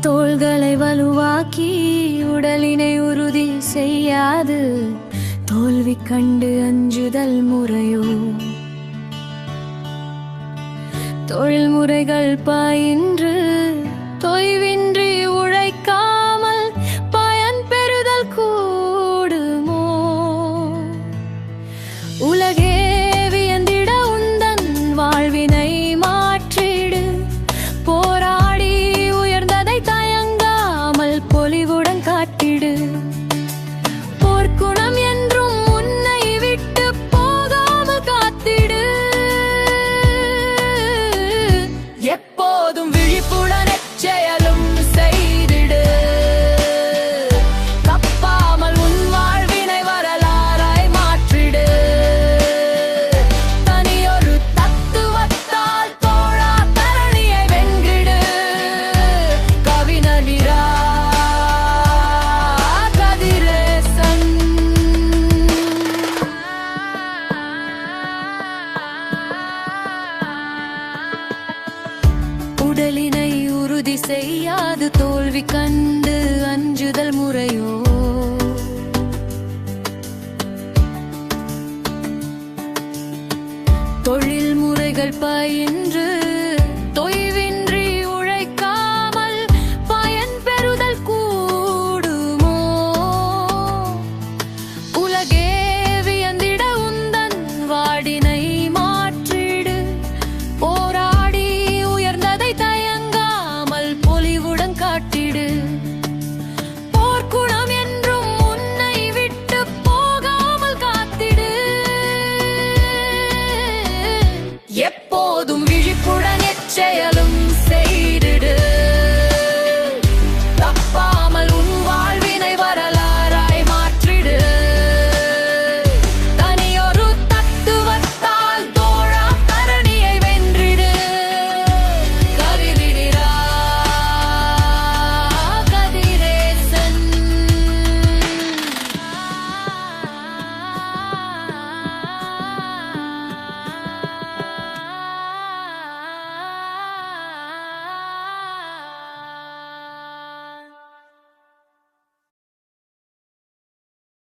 தோள்களை வலுவாக்கி உடலினை உறுதி செய்யாது. தோல்வி கண்டு அஞ்சுதல் முறையோ? தொழில் முறைகள் பயின்று செயலினை உறுதி செய்யாது தோல்வி கண்டு அஞ்சுதல் முறையோ? தொழில் முறைகள் பயின்று Yeah.